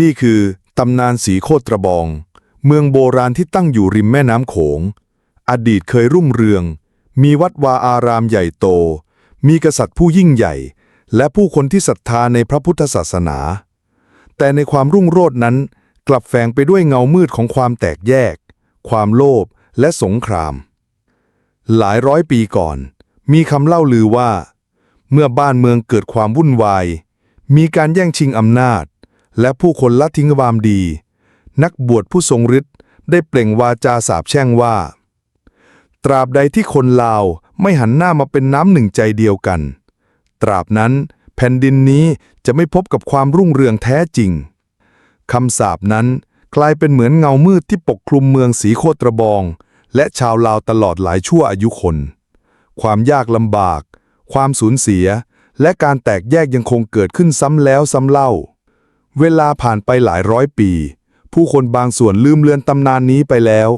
นี่คือตำนานสีโคตรบอง เมืองโบราณที่ตั้งอยู่ริมแม่น้ำโขง อดีตเคยรุ่งเรือง มีวัดวาอารามใหญ่โต มีกษัตริย์ผู้ยิ่งใหญ่ และผู้คนที่ศรัทธาในพระพุทธศาสนา แต่ในความรุ่งโรจน์นั้น กลับแฝงไปด้วยเงามืดของความแตกแยก ความโลภและสงคราม หลายร้อยปีก่อน มีคำเล่าลือว่า เมื่อบ้านเมืองเกิดความวุ่นวาย มีการแย่งชิงอำนาจ และผู้คนละทิ้งความดี นักบวชผู้ทรงฤทธิ์ได้เปล่งวาจาสาปแช่งว่า ตราบใดที่คนลาวไม่หันหน้ามาเป็นน้ำหนึ่งใจเดียวกัน ตราบนั้นแผ่นดินนี้จะไม่พบกับความรุ่งเรืองแท้จริงคำสาปนั้นกลายเป็นเหมือนเงามืดที่ปกคลุมเมืองสีโคตรบอง และชาวลาวตลอดหลายชั่วอายุคน ความยากลำบาก ความสูญเสีย และการแตกแยกยังคงเกิดขึ้นซ้ำแล้วซ้ำเล่า เวลาผ่านไปหลายร้อยปี ผู้คนบางส่วนลืมเลือนตำนานนี้ไปแล้ว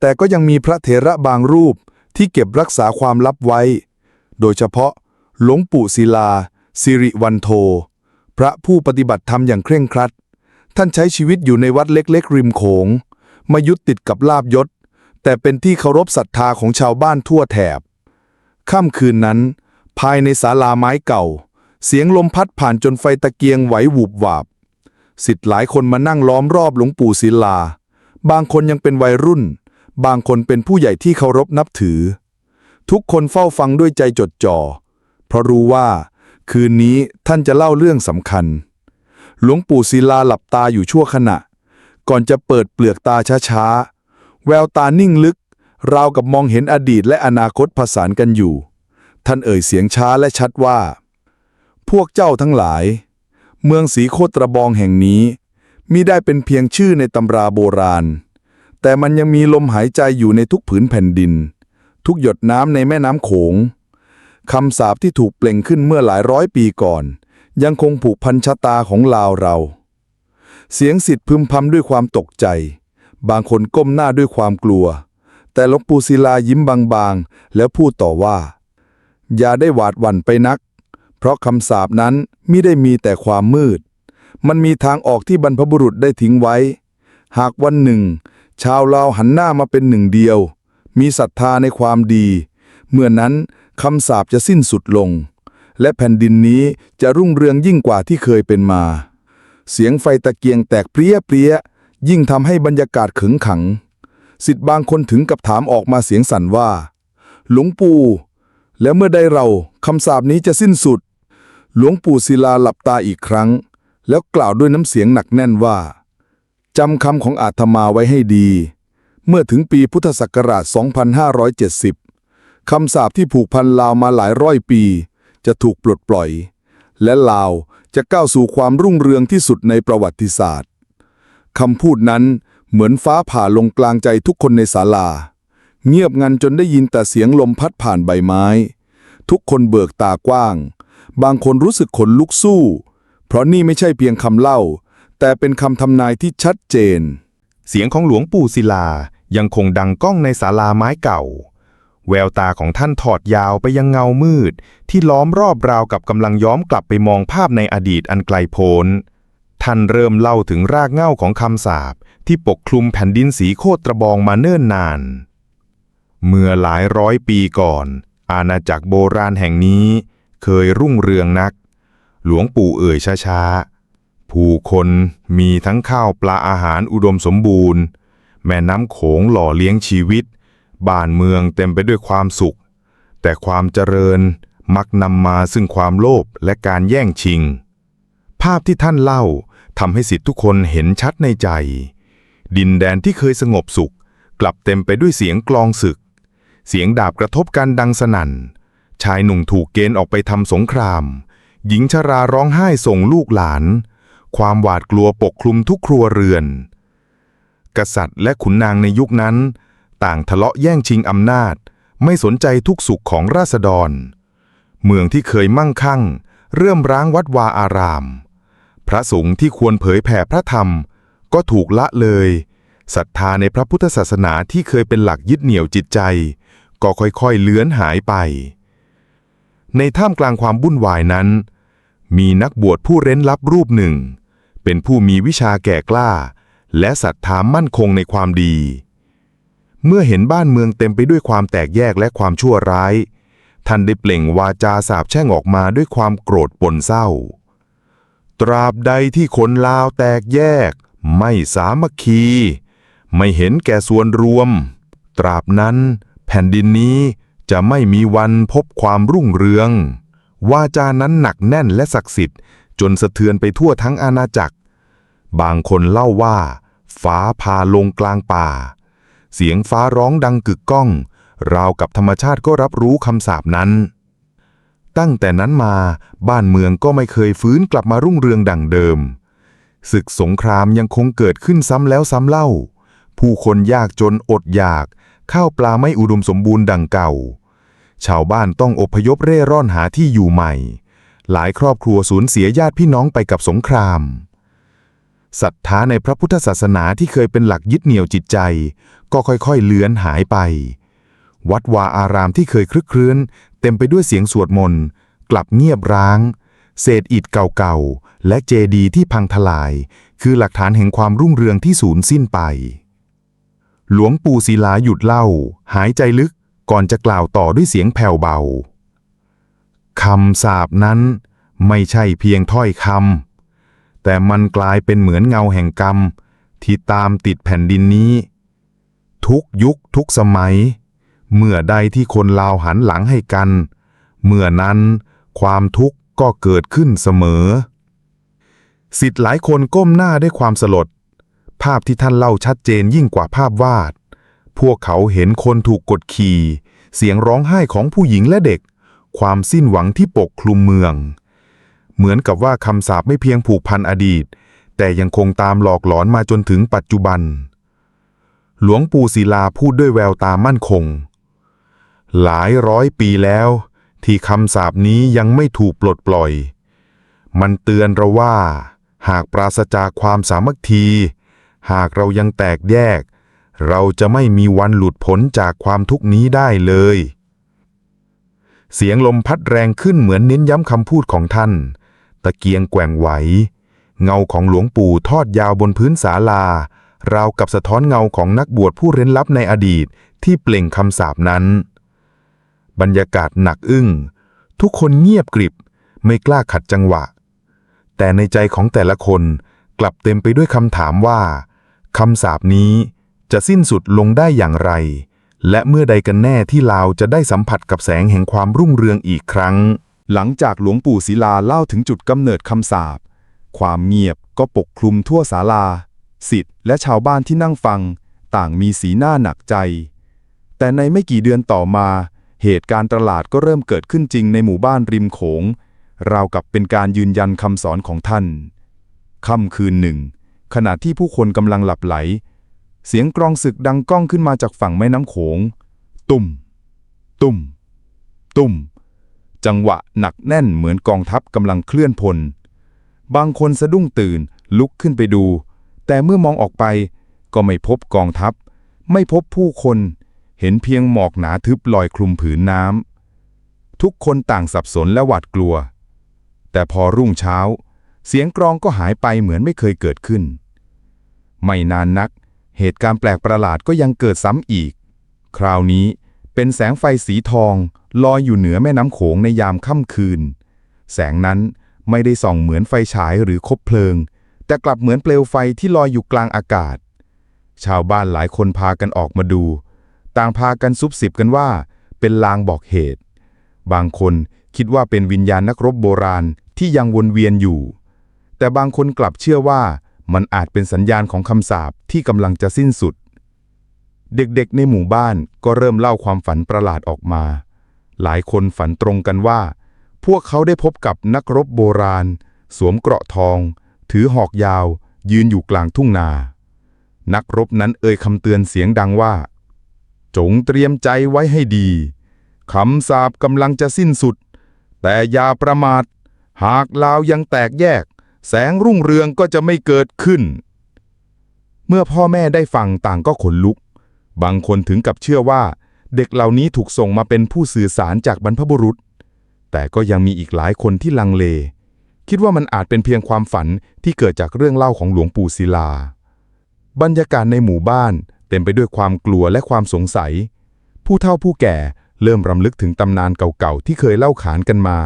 แต่ก็ยังมีพระเถระบางรูปที่เก็บรักษาความลับไว้ โดยเฉพาะ หลวงปู่ศิลา สิริวันโท พระผู้ปฏิบัติธรรมอย่างเคร่งครัด ท่านใช้ชีวิตอยู่ในวัดเล็กๆ ริมโขงไมายึดติดกับลาบยศ แต่เป็นที่เคารพศรัทธาของชาวบ้านทั่วแถบ ค่ำคืนนั้น ภายในศาลาไม้เก่า เสียงลมพัดผ่านจนไฟตะเกียงไหววูบวาบ สิทธิ์หลายคนมานั่งล้อมรอบหลวงปู่ศิลา บางคนยังเป็นวัยรุ่น บางคนเป็นผู้ใหญ่ที่เคารพนับถือ ทุกคนเฝ้าฟังด้วยใจจดจ่อ เพราะรู้ว่า คืนนี้ท่านจะเล่าเรื่องสำคัญ หลวงปู่ศิลาหลับตาอยู่ชั่วขณะ ก่อนจะเปิดเปลือกตาช้าๆ แววตานิ่งลึก ราวกับมองเห็นอดีตและอนาคตผสานกันอยู่ ท่านเอ่ยเสียงช้าและชัดว่า พวกเจ้าทั้งหลาย เมืองสีโคตรบองแห่งนี้มิได้เป็นเพียงชื่อในตำราโบราณ แต่มันยังมีลมหายใจอยู่ในทุกผืนแผ่นดิน ทุกหยดน้ำในแม่น้ำโขงคำสาปที่ถูกเปล่งขึ้นเมื่อหลายร้อยปีก่อน ยังคงผูกพันชะตาของลาวเรา เสียงสิทธิ์พึมพำด้วยความตกใจ บางคนก้มหน้าด้วยความกลัว แต่หลวงปู่ศิลายิ้มบางๆ แล้วพูดต่อว่า อย่าได้หวาดหวั่นไปนัก เพราะคำสาปนั้นมิได้มีแต่ความมืด มันมีทางออกที่บรรพบุรุษได้ทิ้งไว้ หากวันหนึ่ง ชาวลาวหันหน้ามาเป็นหนึ่งเดียว มีศรัทธาในความดี เมื่อนั้นคำสาปจะสิ้นสุดลง และแผ่นดินนี้จะรุ่งเรืองยิ่งกว่าที่เคยเป็นมา เสียงไฟตะเกียงแตกเปรี้ยเปรี้ยยิ่งทำให้บรรยากาศขึงขังสิทธิ์บางคนถึงกับถามออกมาเสียงสั่นว่า หลวงปู่ แล้วเมื่อใดเราคำสาปนี้จะสิ้นสุด หลวงปู่ศิลาหลับตาอีกครั้ง แล้วกล่าวด้วยน้ำเสียงหนักแน่นว่าจำคำของอาตมาไว้ให้ดี เมื่อถึงปีพุทธศักราช 2570 คำสาปที่ผูกพันลาวมาหลายร้อยปี จะถูกปลดปล่อย และลาวจะก้าวสู่ความรุ่งเรืองที่สุดในประวัติศาสตร์คำพูดนั้นเหมือนฟ้าผ่าลงกลางใจทุกคนในศาลา เงียบงันจนได้ยินแต่เสียงลมพัดผ่านใบไม้ ทุกคนเบิกตากว้าง บางคนรู้สึกขนลุกสู้ เพราะนี่ไม่ใช่เพียงคำเล่า แต่เป็นคำทำนายที่ชัดเจน เสียงของหลวงปู่ศิลายังคงดังก้องในศาลาไม้เก่า แววตาของท่านถอดยาวไปยังเงามืด ที่ล้อมรอบราวกับกำลังย้อมกลับไปมองภาพในอดีตอันไกลโพ้นท่านเริ่มเล่าถึงรากเหง้าของคำสาปที่ปกคลุมแผ่นดินสีโคตรบองมาเนิ่นนาน เมื่อหลายร้อยปีก่อน อาณาจักรโบราณแห่งนี้ เคยรุ่งเรืองนัก หลวงปู่เอ่ยช้าๆ ผู้คนมีทั้งข้าวปลาอาหารอุดมสมบูรณ์ แม่น้ำโขงหล่อเลี้ยงชีวิต บ้านเมืองเต็มไปด้วยความสุข แต่ความเจริญมักนำมาซึ่งความโลภและการแย่งชิง ภาพที่ท่านเล่าทำให้สิทธิทุกคนเห็นชัดในใจ ดินแดนที่เคยสงบสุข กลับเต็มไปด้วยเสียงกลองศึก เสียงดาบกระทบกันดังสนั่น ชายหนุ่มถูกเกณฑ์ออกไปทำสงคราม หญิงชราร้องไห้ส่งลูกหลาน ความหวาดกลัวปกคลุมทุกครัวเรือน กษัตริย์และขุนนางในยุคนั้น ต่างทะเลาะแย่งชิงอำนาจ ไม่สนใจทุกสุขของราษฎร เมืองที่เคยมั่งคั่ง เริ่มร้างวัดวาอาราม พระสงฆ์ที่ควรเผยแผ่พระธรรม ก็ถูกละเลยศรัทธาในพระพุทธศาสนาที่เคยเป็นหลักยึดเหนี่ยวจิตใจ ก็ค่อยๆเลือนหายไป ในท่ามกลางความวุ่นวายนั้น มีนักบวชผู้เร้นลับรูปหนึ่ง เป็นผู้มีวิชาแก่กล้า และศรัทธามั่นคงในความดี เมื่อเห็นบ้านเมืองเต็มไปด้วยความแตกแยกและความชั่วร้าย ท่านได้เปล่งวาจาสาบแช่งออกมาด้วยความโกรธปนเศร้า ตราบใดที่คนลาวแตกแยก ไม่สามัคคี ไม่เห็นแก่ส่วนรวม ตราบนั้น แผ่นดินนี้ จะไม่มีวันพบความรุ่งเรือง วาจานั้นหนักแน่นและศักดิ์สิทธิ์ จนสะเทือนไปทั่วทั้งอาณาจักร บางคนเล่าว่า ฟ้าพาลงกลางป่า เสียงฟ้าร้องดังกึกก้อง ราวกับธรรมชาติก็รับรู้คำสาปนั้น ตั้งแต่นั้นมาบ้านเมืองก็ไม่เคยฟื้นกลับมารุ่งเรืองดังเดิม ศึกสงครามยังคงเกิดขึ้นซ้ำแล้วซ้ำเล่า ผู้คนยากจนอดอยากข้าวปลาไม่อุดมสมบูรณ์ดังเก่า ชาวบ้านต้องอพยพเร่ร่อนหาที่อยู่ใหม่ หลายครอบครัวสูญเสียญาติพี่น้องไปกับสงครามศรัทธาในพระพุทธศาสนาที่เคยเป็นหลักยึดเหนี่ยวจิตใจ ก็ค่อยๆ เลือนหายไป วัดวาอารามที่เคยคลึกครื้น เต็มไปด้วยเสียงสวดมนต์กลับเงียบร้าง เศษอิฐเก่าๆ และเจดีย์ที่พังทลาย คือหลักฐานแห่งความรุ่งเรืองที่สูญสิ้นไป หลวงปู่ศิลาหยุดเล่า หายใจลึก ก่อนจะกล่าวต่อด้วยเสียงแผ่วเบาคำสาปนั้นไม่ใช่เพียงถ้อยคำแต่มันกลายเป็นเหมือนเงาแห่งกรรม ที่ตามติดแผ่นดินนี้ ทุกยุคทุกสมัย เมื่อใดที่คนลาวหันหลังให้กัน เมื่อนั้นความทุกข์ก็เกิดขึ้นเสมอ สิทธิ์หลายคนก้มหน้าด้วยความสลด ภาพที่ท่านเล่าชัดเจนยิ่งกว่าภาพวาด พวกเขาเห็นคนถูกกดขี่ เสียงร้องไห้ของผู้หญิงและเด็ก ความสิ้นหวังที่ปกคลุมเมือง เหมือนกับว่าคำสาปไม่เพียงผูกพันอดีต แต่ยังคงตามหลอกหลอนมาจนถึงปัจจุบัน หลวงปู่ศิลาพูดด้วยแววตามั่นคง หลายร้อยปีแล้ว ที่คำสาปนี้ยังไม่ถูกปลดปล่อย มันเตือนเราว่า หากปราศจากความสามัคคี หากเรายังแตกแยก เราจะไม่มีวันหลุดพ้นจากความทุกนี้ได้เลย เสียงลมพัดแรงขึ้นเหมือนเน้นย้ำคำพูดของท่าน ตะเกียงแกว่งไหว เงาของหลวงปู่ทอดยาวบนพื้นศาลา ราวกับสะท้อนเงาของนักบวชผู้เร้นลับในอดีตที่เปล่งคำสาปนั้น บรรยากาศหนักอึ้ง ทุกคนเงียบกริบ ไม่กล้าขัดจังหวะ แต่ในใจของแต่ละคนกลับเต็มไปด้วยคำถามว่าคำสาปนี้ จะสิ้นสุดลงได้อย่างไร และเมื่อใดกันแน่ที่ลาวจะได้สัมผัสกับแสงแห่งความรุ่งเรืองอีกครั้ง หลังจากหลวงปู่ศิลาเล่าถึงจุดกำเนิดคำสาปความเงียบก็ปกคลุมทั่วศาลาสิทธิ์และชาวบ้านที่นั่งฟัง ต่างมีสีหน้าหนักใจ แต่ในไม่กี่เดือนต่อมา เหตุการณ์ประหลาดก็เริ่มเกิดขึ้นจริงในหมู่บ้านริมโขง ราวกับเป็นการยืนยันคำสอนของท่าน ค่ำคืนหนึ่ง ขณะที่ผู้คนกำลังหลับไหล เสียงกรองศึกดังก้องขึ้นมาจากฝั่งแม่น้ำโขง ตุ่ม ตุ่ม ตุ่ม จังหวะหนักแน่นเหมือนกองทัพกำลังเคลื่อนพล บางคนสะดุ้งตื่นลุกขึ้นไปดู แต่เมื่อมองออกไป ก็ไม่พบกองทัพ ไม่พบผู้คน เห็นเพียงหมอกหนาทึบลอยคลุมผืนน้ำทุกคนต่างสับสนและหวาดกลัว แต่พอรุ่งเช้า เสียงกรองก็หายไปเหมือนไม่เคยเกิดขึ้น ไม่นานนัก เหตุการณ์แปลกประหลาดก็ยังเกิดซ้ำอีก คราวนี้เป็นแสงไฟสีทอง ลอยอยู่เหนือแม่น้ำโขงในยามค่ำคืน แสงนั้นไม่ได้ส่องเหมือนไฟฉายหรือคบเพลิง แต่กลับเหมือนเปลวไฟที่ลอยอยู่กลางอากาศ ชาวบ้านหลายคนพากันออกมาดู ต่างพากันซุบสิบกันว่า เป็นลางบอกเหตุ บางคนคิดว่าเป็นวิญญาณนักรบโบราณที่ยังวนเวียนอยู่ แต่บางคนกลับเชื่อว่า มันอาจเป็นสัญญาณของคำสาปที่กำลังจะสิ้นสุด เด็กๆในหมู่บ้านก็เริ่มเล่าความฝันประหลาดออกมา หลายคนฝันตรงกันว่า พวกเขาได้พบกับนักรบโบราณ สวมเกราะทอง ถือหอกยาว ยืนอยู่กลางทุ่งนา นักรบนั้นเอ่ยคำเตือนเสียงดังว่า จงเตรียมใจไว้ให้ดีคำสาปกำลังจะสิ้นสุด แต่อย่าประมาท หากลาวยังแตกแยก แสงรุ่งเรืองก็จะไม่เกิดขึ้น เมื่อพ่อแม่ได้ฟังต่างก็ขนลุก บางคนถึงกับเชื่อว่า เด็กเหล่านี้ถูกส่งมาเป็นผู้สื่อสารจากบรรพบุรุษ แต่ก็ยังมีอีกหลายคนที่ลังเล คิดว่ามันอาจเป็นเพียงความฝันที่เกิดจากเรื่องเล่าของหลวงปู่ศิลา บรรยากาศในหมู่บ้านเต็มไปด้วยความกลัวและความสงสัย ผู้เฒ่าผู้แก่เริ่มรำลึกถึงตำนานเก่าๆที่เคยเล่าขานกันมา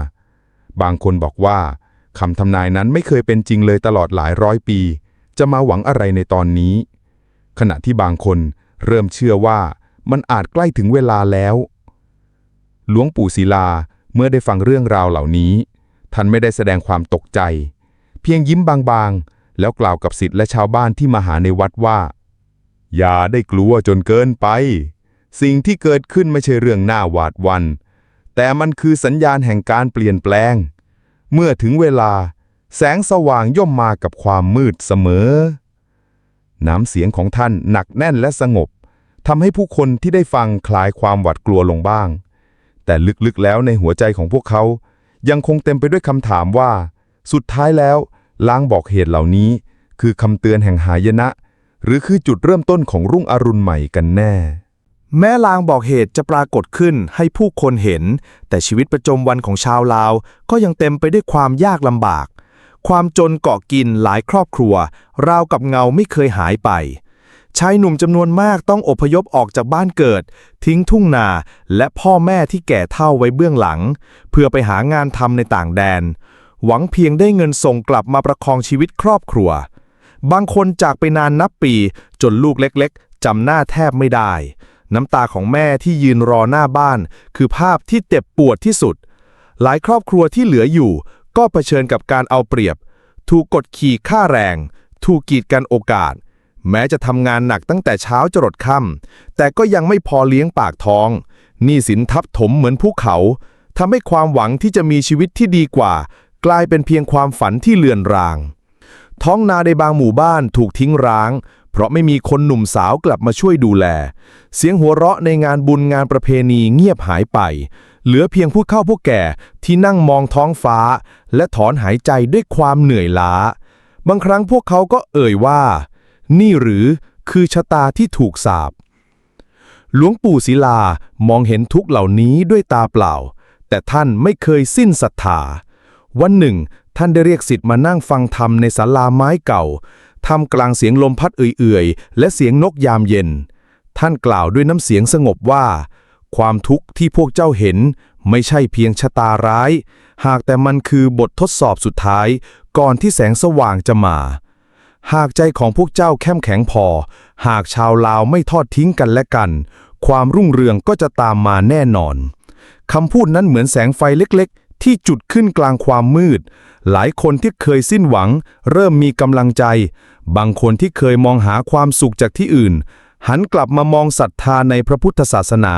บางคนบอกว่า คำทำนายนั้นไม่เคยเป็นจริงเลยตลอดหลายร้อยปี จะมาหวังอะไรในตอนนี้ ขณะที่บางคนเริ่มเชื่อว่ามันอาจใกล้ถึงเวลาแล้ว หลวงปู่ศิลาเมื่อได้ฟังเรื่องราวเหล่านี้ ท่านไม่ได้แสดงความตกใจ เพียงยิ้มบางๆ แล้วกล่าวกับศิษย์และชาวบ้านที่มาหาในวัดว่า อย่าได้กลัวจนเกินไป สิ่งที่เกิดขึ้นไม่ใช่เรื่องน่าหวาดหวัน แต่มันคือสัญญาณแห่งการเปลี่ยนแปลง เมื่อถึงเวลา แสงสว่างย่อมมากับความมืดเสมอ น้ำเสียงของท่านหนักแน่นและสงบทำให้ผู้คนที่ได้ฟังคลายความหวาดกลัวลงบ้าง แต่ลึกๆแล้วในหัวใจของพวกเขา ยังคงเต็มไปด้วยคำถามว่า สุดท้ายแล้ว ลางบอกเหตุเหล่านี้ คือคำเตือนแห่งหายนะ หรือคือจุดเริ่มต้นของรุ่งอรุณใหม่กันแน่ แม้ลางบอกเหตุจะปรากฏขึ้นให้ผู้คนเห็น แต่ชีวิตประจำวันของชาวลาว ก็ยังเต็มไปด้วยความยากลำบาก ความจนเกาะกินหลายครอบครัว ราวกับเงาไม่เคยหายไป ชายหนุ่มจำนวนมากต้องอพยพออกจากบ้านเกิด ทิ้งทุ่งนา และพ่อแม่ที่แก่เฒ่าไว้เบื้องหลัง เพื่อไปหางานทำในต่างแดน หวังเพียงได้เงินส่งกลับมาประคองชีวิตครอบครัว บางคนจากไปนานนับปี จนลูกเล็ก ๆจำหน้าแทบไม่ได้ น้ำตาของแม่ที่ยืนรอหน้าบ้าน คือภาพที่เจ็บปวดที่สุด หลายครอบครัวที่เหลืออยู่ ก็เผชิญกับการเอาเปรียบ ถูกกดขี่ค่าแรง ถูกกีดกันโอกาส แม้จะทำงานหนักตั้งแต่เช้าจรดค่ำแต่ก็ยังไม่พอเลี้ยงปากท้องหนี้สินทับถมเหมือนภูเขาทำให้ความหวังที่จะมีชีวิตที่ดีกว่า กลายเป็นเพียงความฝันที่เลือนราง ท้องนาในบางหมู่บ้านถูกทิ้งร้าง เพราะไม่มีคนหนุ่มสาวกลับมาช่วยดูแล เสียงหัวเราะในงานบุญงานประเพณีเงียบหายไป เหลือเพียงผู้เข้าผู้แก่ที่นั่งมองท้องฟ้า และถอนหายใจด้วยความเหนื่อยล้า บางครั้งพวกเขาก็เอ่ยว่า นี่หรือคือชะตาที่ถูกสาปหลวงปู่ศิลามองเห็นทุกเหล่านี้ด้วยตาเปล่า แต่ท่านไม่เคยสิ้นศรัทธา วันหนึ่ง ท่านได้เรียกสิทธิ์มานั่งฟังธรรมในศาลาไม้เก่า ทำกลางเสียงลมพัดเอื่อยๆ และเสียงนกยามเย็น ท่านกล่าวด้วยน้ำเสียงสงบว่า ความทุกข์ที่พวกเจ้าเห็นไม่ใช่เพียงชะตาร้าย หากแต่มันคือบททดสอบสุดท้าย ก่อนที่แสงสว่างจะมา หากใจของพวกเจ้าเข้มแข็งพอ หากชาวลาวไม่ทอดทิ้งกันและกัน ความรุ่งเรืองก็จะตามมาแน่นอนคำพูดนั้นเหมือนแสงไฟเล็กๆ ที่จุดขึ้นกลางความมืด หลายคนที่เคยสิ้นหวัง เริ่มมีกำลังใจ บางคนที่เคยมองหาความสุขจากที่อื่น หันกลับมามองศรัทธาในพระพุทธศาสนา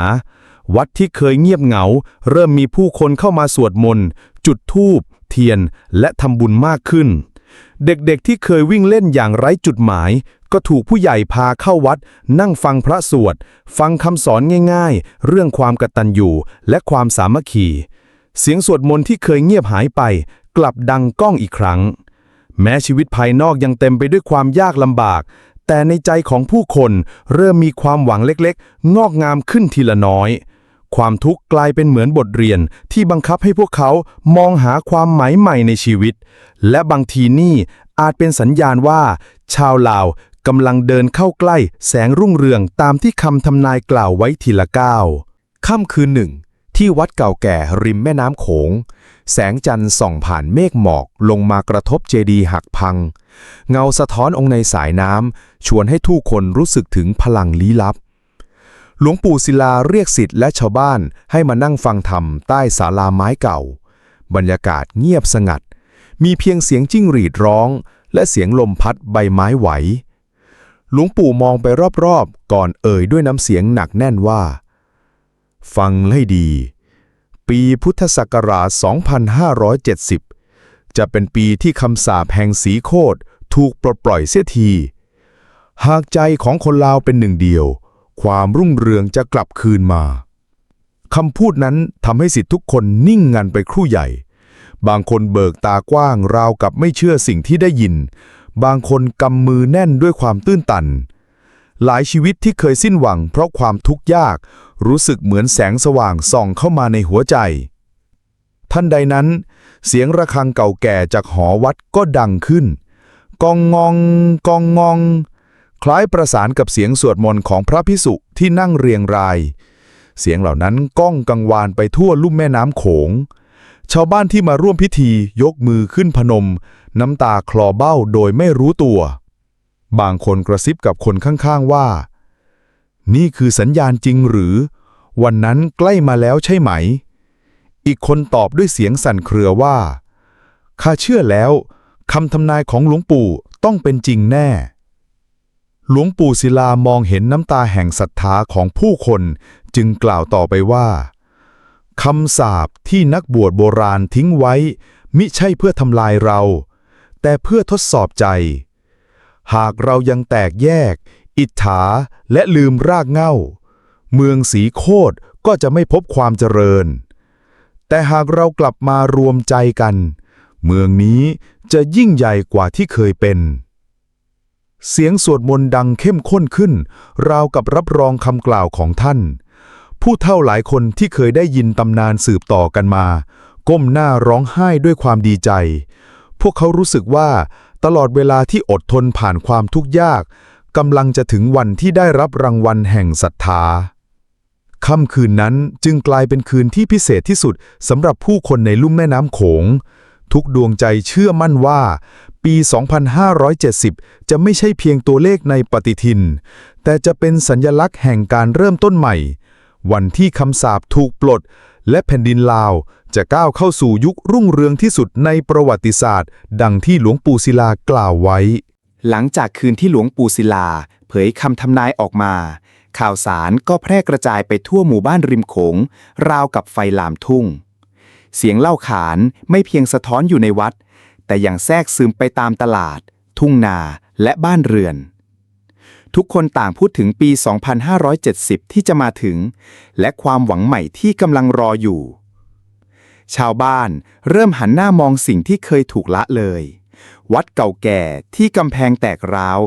วัดที่เคยเงียบเหงา เริ่มมีผู้คนเข้ามาสวดมนต์ จุดธูป เทียน และทำบุญมากขึ้น เด็กๆที่เคยวิ่งเล่นอย่างไร้จุดหมาย ก็ถูกผู้ใหญ่พาเข้าวัด นั่งฟังพระสวด ฟังคำสอนง่ายๆ เรื่องความกตัญญูและความสามัคคี เสียงสวดมนต์ที่เคยเงียบหายไป กลับดังก้องอีกครั้ง แม้ชีวิตภายนอกยังเต็มไปด้วยความยากลำบาก แต่ในใจของผู้คนเริ่มมีความหวังเล็กๆ งอกงามขึ้นทีละน้อย ความทุกข์กลายเป็นเหมือนบทเรียนที่บังคับให้พวกเขามองหาความหมายใหม่ในชีวิต และบางทีนี่อาจเป็นสัญญาณว่า ชาวลาวกำลังเดินเข้าใกล้แสงรุ่งเรืองตามที่คำทำนายกล่าวไว้ทีละก้าวค่ำคืนหนึ่ง ที่วัดเก่าแก่ริมแม่น้ำโขง แสงจันทร์ส่องผ่านเมฆหมอกลงมากระทบเจดีย์หักพัง เงาสะท้อนองค์ในสายน้ำชวนให้ทุกคนรู้สึกถึงพลังลี้ลับ หลวงปู่ศิลาเรียกสิทธิ์และชาวบ้านให้มานั่งฟังธรรมใต้ศาลาไม้เก่า บรรยากาศเงียบสงัด มีเพียงเสียงจิ้งหรีดร้อง และเสียงลมพัดใบไม้ไหวหลวงปู่มองไปรอบๆ ก่อนเอ่ยด้วยน้ำเสียงหนักแน่นว่า ฟังให้ดี ปีพุทธศักราช 2570 จะเป็นปีที่คำสาปแห่งสีโคตรถูกปลดปล่อยเสียที หากใจของคนลาวเป็นหนึ่งเดียว ความรุ่งเรืองจะกลับคืนมาคำพูดนั้นทำให้สิทธิทุกคนนิ่งงันไปครู่ใหญ่ บางคนเบิกตากว้างราวกับไม่เชื่อสิ่งที่ได้ยิน บางคนกำมือแน่นด้วยความตื้นตัน หลายชีวิตที่เคยสิ้นหวังเพราะความทุกข์ยาก รู้สึกเหมือนแสงสว่างส่องเข้ามาในหัวใจ ท่านใดนั้น เสียงระฆังเก่าแก่จากหอวัดก็ดังขึ้น กองงอง กองงอง คล้ายประสานกับเสียงสวดมนต์ของพระพิสุที่นั่งเรียงราย เสียงเหล่านั้นก้องกังวานไปทั่วลุ่มแม่น้ำโขง ชาวบ้านที่มาร่วมพิธียกมือขึ้นพนม น้ำตาคลอเบ้าโดยไม่รู้ตัว บางคนกระซิบกับคนข้างๆว่า นี่คือสัญญาณจริงหรือ วันนั้นใกล้มาแล้วใช่ไหม อีกคนตอบด้วยเสียงสั่นเครือว่าข้าเชื่อแล้วคำทำนายของหลวงปู่ต้องเป็นจริงแน่ หลวงปู่ศิลามองเห็นน้ำตาแห่งศรัทธาของผู้คนจึงกล่าวต่อไปว่าคำสาปที่นักบวชโบราณทิ้งไว้ มิใช่เพื่อทำลายเรา แต่เพื่อทดสอบใจ หากเรายังแตกแยก อิจฉาและลืมรากเหง้า เมืองสีโคตรก็จะไม่พบความเจริญ แต่หากเรากลับมารวมใจกัน เมืองนี้จะยิ่งใหญ่กว่าที่เคยเป็น เสียงสวดมนต์ดังเข้มข้นขึ้น ราวกับรับรองคำกล่าวของท่าน ผู้เฒ่าหลายคนที่เคยได้ยินตำนานสืบต่อกันมา ก้มหน้าร้องไห้ด้วยความดีใจ พวกเขารู้สึกว่า ตลอดเวลาที่อดทนผ่านความทุกข์ยากกำลังจะถึงวันที่ได้รับรางวัลแห่งศรัทธาค่ำคืนนั้นจึงกลายเป็นคืนที่พิเศษที่สุดสำหรับผู้คนในลุ่มแม่น้ำโขง ทุกดวงใจเชื่อมั่นว่า ปี 2570 จะไม่ใช่เพียงตัวเลขในปฏิทิน แต่จะเป็นสัญญลักษณ์แห่งการเริ่มต้นใหม่ วันที่คำสาปถูกปลด และแผ่นดินลาวจะก้าวเข้าสู่ยุครุ่งเรืองที่สุดในประวัติศาสตร์ ดังที่หลวงปู่ศิลากล่าวไว้ หลังจากคืนที่หลวงปู่ศิลา เผยคำทำนายออกมา ข่าวสารก็แพร่กระจายไปทั่วหมู่บ้านริมโขง ราวกับไฟลามทุ่ง เสียงเล่าขานไม่เพียงสะท้อนอยู่ในวัด แต่ยังแทรกซึมไปตามตลาด ทุ่งนาและบ้านเรือน ทุกคนต่างพูดถึงปี 2570 ที่จะมาถึง และความหวังใหม่ที่กำลังรออยู่ ชาวบ้านเริ่มหันหน้ามองสิ่งที่เคยถูกละเลย วัดเก่าแก่ที่กำแพงแตกร้าว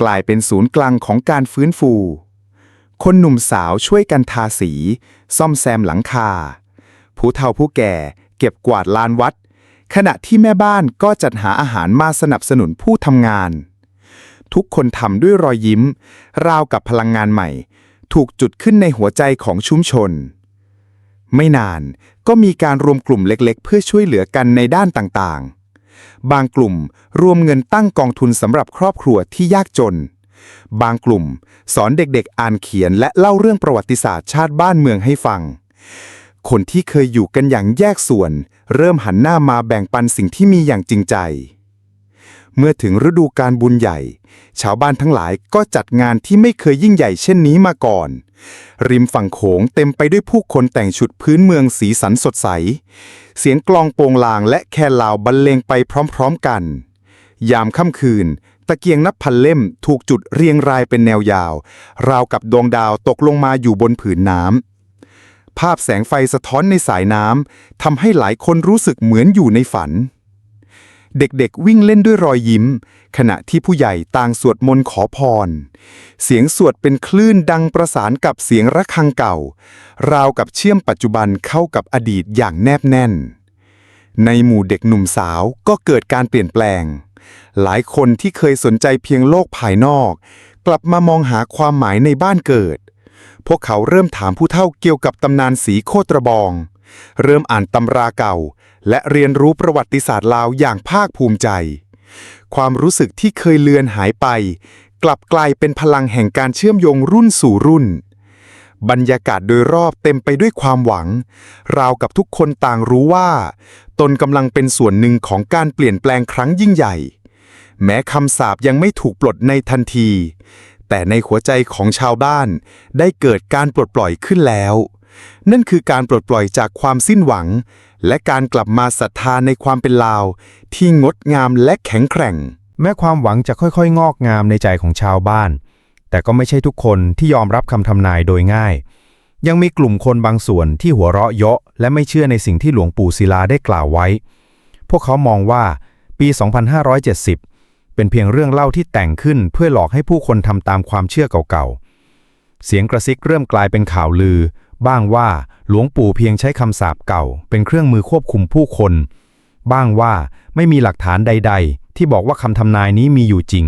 กลายเป็นศูนย์กลางของการฟื้นฟู คนหนุ่มสาวช่วยกันทาสี ซ่อมแซมหลังคา ผู้เฒ่าผู้แก่เก็บกวาดลานวัด ขณะที่แม่บ้านก็จัดหาอาหารมาสนับสนุนผู้ทำงาน ทุกคนทำด้วยรอยยิ้ม ราวกับพลังงานใหม่ ถูกจุดขึ้นในหัวใจของชุมชน ไม่นานก็มีการรวมกลุ่มเล็กๆ เพื่อช่วยเหลือกันในด้านต่างๆ บางกลุ่มรวมเงินตั้งกองทุนสำหรับครอบครัวที่ยากจน บางกลุ่มสอนเด็กๆ อ่านเขียนและเล่าเรื่องประวัติศาสตร์ชาติบ้านเมืองให้ฟัง คนที่เคยอยู่กันอย่างแยกส่วน เริ่มหันหน้ามาแบ่งปันสิ่งที่มีอย่างจริงใจ เมื่อถึงฤดูการบุญใหญ่ ชาวบ้านทั้งหลายก็จัดงานที่ไม่เคยยิ่งใหญ่เช่นนี้มาก่อน ริมฝั่งโขงเต็มไปด้วยผู้คนแต่งชุดพื้นเมืองสีสันสดใส เสียงกลองโปงลางและแคลาวบรรเลงไปพร้อมๆกัน ยามค่ำคืน ตะเกียงนับพันเล่มถูกจุดเรียงรายเป็นแนวยาว ราวกับดวงดาวตกลงมาอยู่บนผืนน้ำภาพแสงไฟสะท้อนในสายน้ำทำให้หลายคนรู้สึกเหมือนอยู่ในฝัน เด็กๆ วิ่งเล่นด้วยรอยยิ้ม ขณะที่ผู้ใหญ่ต่างสวดมนต์ขอพร เสียงสวดเป็นคลื่นดังประสานกับเสียงระฆังเก่า ราวกับเชื่อมปัจจุบันเข้ากับอดีตอย่างแนบแน่น ในหมู่เด็กหนุ่มสาวก็เกิดการเปลี่ยนแปลง หลายคนที่เคยสนใจเพียงโลกภายนอก กลับมามองหาความหมายในบ้านเกิด พวกเขาเริ่มถามผู้เฒ่าเกี่ยวกับตำนานสีโคตรบอง เริ่มอ่านตำราเก่า และเรียนรู้ประวัติศาสตร์ลาวอย่างภาคภูมิใจ ความรู้สึกที่เคยเลือนหายไป กลับกลายเป็นพลังแห่งการเชื่อมโยงรุ่นสู่รุ่น บรรยากาศโดยรอบเต็มไปด้วยความหวัง ราวกับทุกคนต่างรู้ว่า ตนกำลังเป็นส่วนหนึ่งของการเปลี่ยนแปลงครั้งยิ่งใหญ่ แม้คำสาปยังไม่ถูกปลดในทันที แต่ในหัวใจของชาวบ้านได้เกิดการปลดปล่อยขึ้นแล้วนั่นคือการปลดปล่อยจากความสิ้นหวัง และการกลับมาศรัทธาในความเป็นลาว ที่งดงามและแข็งแกร่ง แม้ความหวังจะค่อยๆ งอกงามในใจของชาวบ้าน แต่ก็ไม่ใช่ทุกคนที่ยอมรับคำทำนายโดยง่าย ยังมีกลุ่มคนบางส่วนที่หัวเราะเยาะและไม่เชื่อในสิ่งที่หลวงปู่ศิลาได้กล่าวไว้ พวกเขามองว่าปี 2570 เป็นเพียงเรื่องเล่าที่แต่งขึ้นเพื่อหลอกให้ผู้คนทำตามความเชื่อเก่าๆเสียงกระซิกเริ่มกลายเป็นข่าวลือ บ้างว่าหลวงปู่เพียงใช้คำสาปเก่า เป็นเครื่องมือควบคุมผู้คน บ้างว่าไม่มีหลักฐานใด ๆ ที่บอกว่าคำทำนายนี้มีอยู่จริง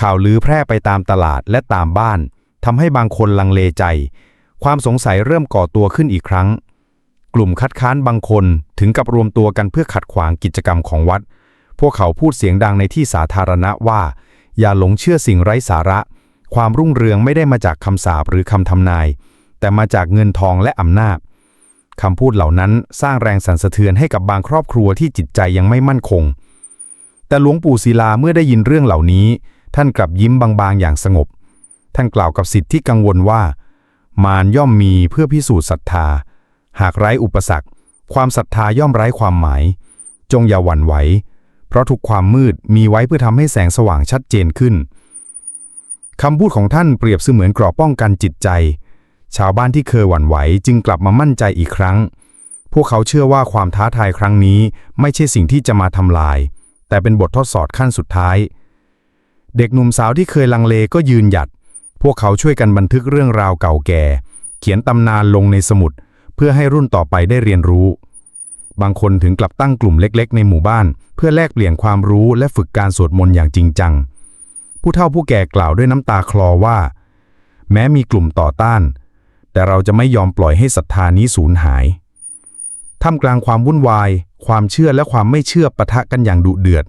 ข่าวลือแพร่ไปตามตลาดและตามบ้านทำให้บางคนลังเลใจ ความสงสัยเริ่มก่อตัวขึ้นอีกครั้ง กลุ่มคัดค้านบางคนถึงกับรวมตัวกันเพื่อขัดขวางกิจกรรมของวัด พวกเขาพูดเสียงดังในที่สาธารณะว่า อย่าหลงเชื่อสิ่งไร้สาระ ความรุ่งเรืองไม่ได้มาจากคำสาปหรือคำทำนาย แต่มาจากเงินทองและอำนาจคำพูดเหล่านั้นสร้างแรงสั่นสะเทือนให้กับบางครอบครัวที่จิตใจยังไม่มั่นคง แต่หลวงปู่ศิลาเมื่อได้ยินเรื่องเหล่านี้ ท่านกลับยิ้มบางๆอย่างสงบ ท่านกล่าวกับสิทธิ์ที่กังวลว่า มารย่อมมีเพื่อพิสูจน์ศรัทธา หากไร้อุปสรรค ความศรัทธาย่อมไร้ความหมาย จงอย่าหวั่นไหว เพราะทุกความมืดมีไว้เพื่อทำให้แสงสว่างชัดเจนขึ้นคำพูดของท่านเปรียบเสมือนกรอบป้องกันจิตใจ ชาวบ้านที่เคยหวั่นไหวจึงกลับมามั่นใจอีกครั้ง พวกเขาเชื่อว่าความท้าทายครั้งนี้ไม่ใช่สิ่งที่จะมาทำลาย แต่เป็นบททดสอบขั้นสุดท้าย เด็กหนุ่มสาวที่เคยลังเลก็ยืนหยัด พวกเขาช่วยกันบันทึกเรื่องราวเก่าแก่ เขียนตำนานลงในสมุด เพื่อให้รุ่นต่อไปได้เรียนรู้ บางคนถึงกลับตั้งกลุ่มเล็ก ๆ ในหมู่บ้าน เพื่อแลกเปลี่ยนความรู้และฝึกการสวดมนต์อย่างจริงจัง ผู้เฒ่าผู้แก่กล่าวด้วยน้ำตาคลอว่า แม้มีกลุ่มต่อต้าน แต่เราจะไม่ยอมปล่อยให้ศรัทธานี้สูญหาย ท่ามกลางความวุ่นวาย ความเชื่อและความไม่เชื่อปะทะกันอย่างดุเดือด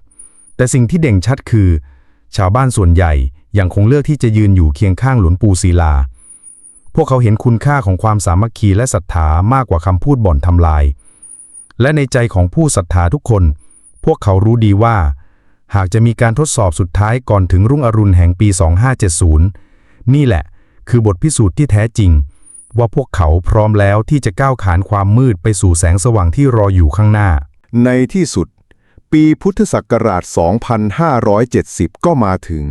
แต่สิ่งที่เด่นชัดคือ ชาวบ้านส่วนใหญ่ยังคงเลือกที่จะยืนอยู่เคียงข้างหลวงปู่ศิลา พวกเขาเห็นคุณค่าของความสามัคคีและศรัทธามากกว่าคำพูดบ่อนทำลาย และในใจของผู้ศรัทธาทุกคน พวกเขารู้ดีว่า หากจะมีการทดสอบสุดท้ายก่อนถึงรุ่งอรุณแห่งปี 2570 นี่แหละ คือบทพิสูจน์ที่แท้จริง ว่าพวกเขาพร้อมแล้วที่จะก้าวขานความมืดไปสู่แสงสว่างที่รออยู่ข้างหน้า ในที่สุด ปีพุทธศักราช 2570 ก็มาถึง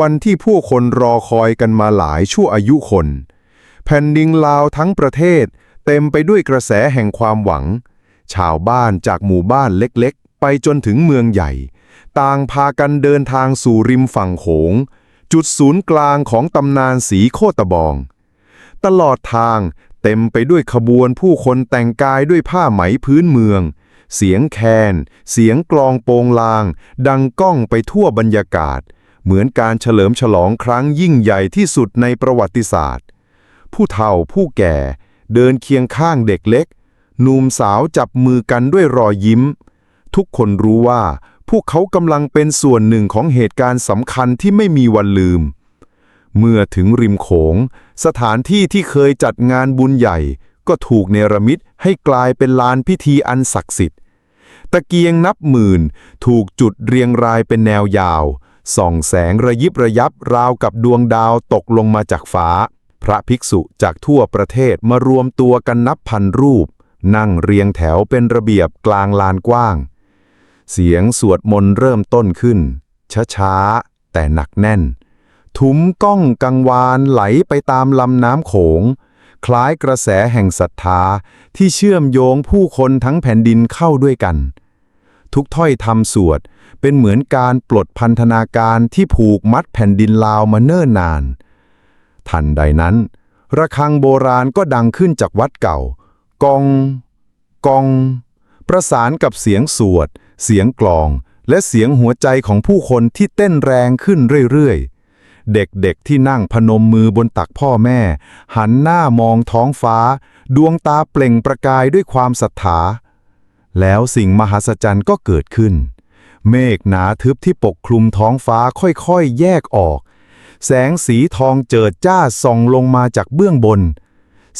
วันที่ผู้คนรอคอยกันมาหลายชั่วอายุคน แผ่นดินลาวทั้งประเทศ เต็มไปด้วยกระแสแห่งความหวัง ชาวบ้านจากหมู่บ้านเล็กๆ ไปจนถึงเมืองใหญ่ ต่างพากันเดินทางสู่ริมฝั่งโขง จุดศูนย์กลางของตำนานสีโคตบอง ตลอดทาง เต็มไปด้วยขบวนผู้คนแต่งกายด้วยผ้าไหมพื้นเมือง เสียงแคน เสียงกลองโปงลาง ดังก้องไปทั่วบรรยากาศ เหมือนการเฉลิมฉลองครั้งยิ่งใหญ่ที่สุดในประวัติศาสตร์ ผู้เฒ่าผู้แก่ เดินเคียงข้างเด็กเล็กหนุ่มสาวจับมือกันด้วยรอยยิ้ม ทุกคนรู้ว่าพวกเขากำลังเป็นส่วนหนึ่งของเหตุการณ์สำคัญที่ไม่มีวันลืม เมื่อถึงริมโขง สถานที่ที่เคยจัดงานบุญใหญ่ ก็ถูกเนรมิตให้กลายเป็นลานพิธีอันศักดิ์สิทธิ์ ตะเกียงนับหมื่นถูกจุดเรียงรายเป็นแนวยาว ส่องแสงระยิบระยับราวกับดวงดาวตกลงมาจากฟ้า พระภิกษุจากทั่วประเทศมารวมตัวกันนับพันรูป นั่งเรียงแถวเป็นระเบียบกลางลานกว้าง เสียงสวดมนต์เริ่มต้นขึ้น ช้าๆแต่หนักแน่น ทุ้มก้องกังวานไหลไปตามลำน้ำโขง คล้ายกระแสแห่งศรัทธาที่เชื่อมโยงผู้คนทั้งแผ่นดินเข้าด้วยกัน ทุกถ้อยทำสวดเป็นเหมือนการปลดพันธนาการที่ผูกมัดแผ่นดินลาวมาเนิ่นนาน ทันใดนั้น ระฆังโบราณก็ดังขึ้นจากวัดเก่ากองกอง ประสานกับเสียงสวด เสียงกลอง และเสียงหัวใจของผู้คนที่เต้นแรงขึ้นเรื่อยๆ เด็กๆที่นั่งพนมมือบนตักพ่อแม่ หันหน้ามองท้องฟ้า ดวงตาเปล่งประกายด้วยความศรัทธา แล้วสิ่งมหัศจรรย์ก็เกิดขึ้น เมฆหนาทึบที่ปกคลุมท้องฟ้าค่อยๆ แยกออก แสงสีทองเจิดจ้าส่องลงมาจากเบื้องบน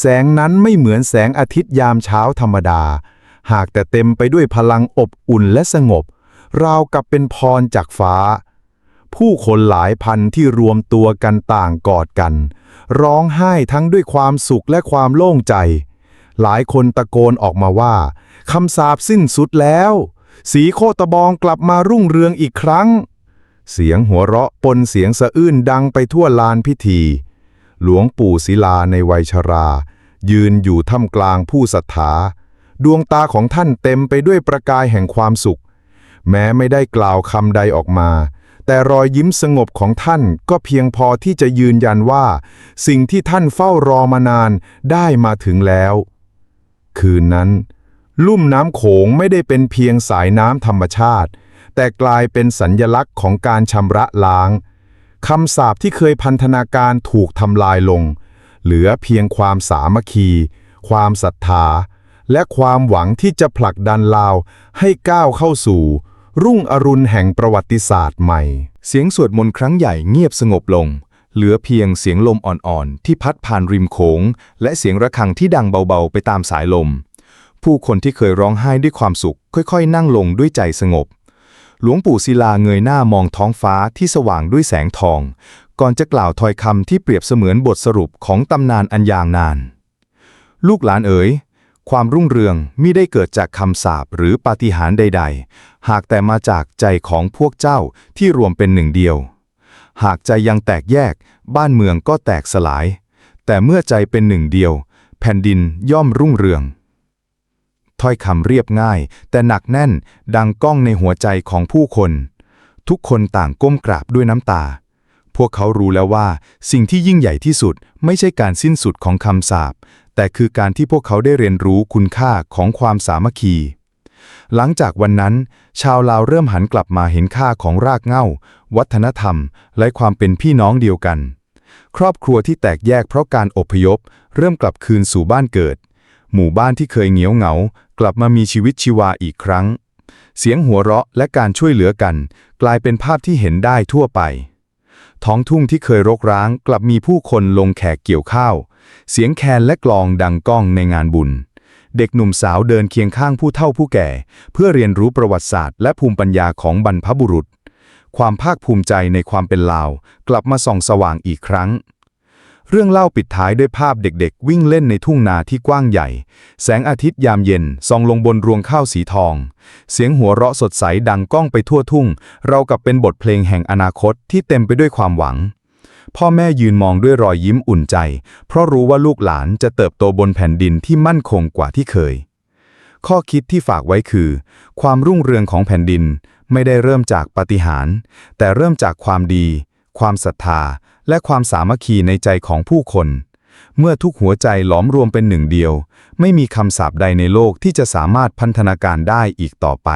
แสงนั้นไม่เหมือนแสงอาทิตย์ยามเช้าธรรมดา หากแต่เต็มไปด้วยพลังอบอุ่นและสงบ ราวกับเป็นพรจากฟ้า ผู้คนหลายพันที่รวมตัวกันต่างกอดกัน ร้องไห้ทั้งด้วยความสุขและความโล่งใจ หลายคนตะโกนออกมาว่าคำสาปสิ้นสุดแล้ว สีโคตบองกลับมารุ่งเรืองอีกครั้ง เสียงหัวเราะปนเสียงสะอื้นดังไปทั่วลานพิธี หลวงปู่ศิลาในวัยชรา ยืนอยู่ท่ามกลางผู้ศรัทธาดวงตาของท่านเต็มไปด้วยประกายแห่งความสุข แม้ไม่ได้กล่าวคำใดออกมา แต่รอยยิ้มสงบของท่านก็เพียงพอที่จะยืนยันว่า สิ่งที่ท่านเฝ้ารอมานานได้มาถึงแล้ว คืนนั้น ลุ่มน้ำโขงไม่ได้เป็นเพียงสายน้ำธรรมชาติ แต่กลายเป็นสัญญลักษณ์ของการชำระล้างคำสาปที่เคยพันธนาการถูกทำลายลง เหลือเพียงความสามัคคี ความศรัทธา และความหวังที่จะผลักดันลาวให้ก้าวเข้าสู่ รุ่งอรุณแห่งประวัติศาสตร์ใหม่ เสียงสวดมนต์ครั้งใหญ่เงียบสงบลง เหลือเพียงเสียงลมอ่อนๆ ที่พัดผ่านริมโขง และเสียงระฆังที่ดังเบาๆ ไปตามสายลม ผู้คนที่เคยร้องไห้ด้วยความสุข ค่อยๆ นั่งลงด้วยใจสงบ หลวงปู่ศิลาเงยหน้ามองท้องฟ้าที่สว่างด้วยแสงทอง ก่อนจะกล่าวถ้อยคำที่เปรียบเสมือนบทสรุปของตำนานอันยาวนาน ลูกหลานเอ๋ย ความรุ่งเรืองมิได้เกิดจากคำสาปหรือปาฏิหาริย์ใด ๆ หากแต่มาจากใจของพวกเจ้าที่รวมเป็นหนึ่งเดียว หากใจยังแตกแยก บ้านเมืองก็แตกสลาย แต่เมื่อใจเป็นหนึ่งเดียว แผ่นดินย่อมรุ่งเรือง ถ้อยคำเรียบง่าย แต่หนักแน่นดังก้องในหัวใจของผู้คน ทุกคนต่างก้มกราบด้วยน้ำตา พวกเขารู้แล้วว่า สิ่งที่ยิ่งใหญ่ที่สุดไม่ใช่การสิ้นสุดของคำสาป แต่คือการที่พวกเขาได้เรียนรู้คุณค่าของความสามัคคี หลังจากวันนั้น ชาวลาวเริ่มหันกลับมาเห็นค่าของรากเหง้า วัฒนธรรม และความเป็นพี่น้องเดียวกัน ครอบครัวที่แตกแยกเพราะการอพยพ เริ่มกลับคืนสู่บ้านเกิด หมู่บ้านที่เคยเหงียวเหงา กลับมามีชีวิตชีวาอีกครั้ง เสียงหัวเราะและการช่วยเหลือกัน กลายเป็นภาพที่เห็นได้ทั่วไป ท้องทุ่งที่เคยรกร้าง กลับมีผู้คนลงแขกเกี่ยวข้าว เสียงแคนและกลองดังก้องในงานบุญ เด็กหนุ่มสาวเดินเคียงข้างผู้เฒ่าผู้แก่ เพื่อเรียนรู้ประวัติศาสตร์และภูมิปัญญาของบรรพบุรุษ ความภาคภูมิใจในความเป็นลาว กลับมาส่องสว่างอีกครั้งเรื่องเล่าปิดท้ายด้วยภาพเด็กๆ วิ่งเล่นในทุ่งนาที่กว้างใหญ่ แสงอาทิตย์ยามเย็นส่องลงบนรวงข้าวสีทอง เสียงหัวเราะสดใสดังก้องไปทั่วทุ่ง เรากับเป็นบทเพลงแห่งอนาคตที่เต็มไปด้วยความหวัง พ่อแม่ยืนมองด้วยรอยยิ้มอุ่นใจ เพราะรู้ว่าลูกหลานจะเติบโตบนแผ่นดินที่มั่นคงกว่าที่เคย ข้อคิดที่ฝากไว้คือ ความรุ่งเรืองของแผ่นดินไม่ได้เริ่มจากปาฏิหาริย์แต่เริ่มจากความดี ความศรัทธา และความสามัคคีในใจของผู้คน เมื่อทุกหัวใจหลอมรวมเป็นหนึ่งเดียว ไม่มีคำสาปใดในโลกที่จะสามารถพันธนาการได้อีกต่อไป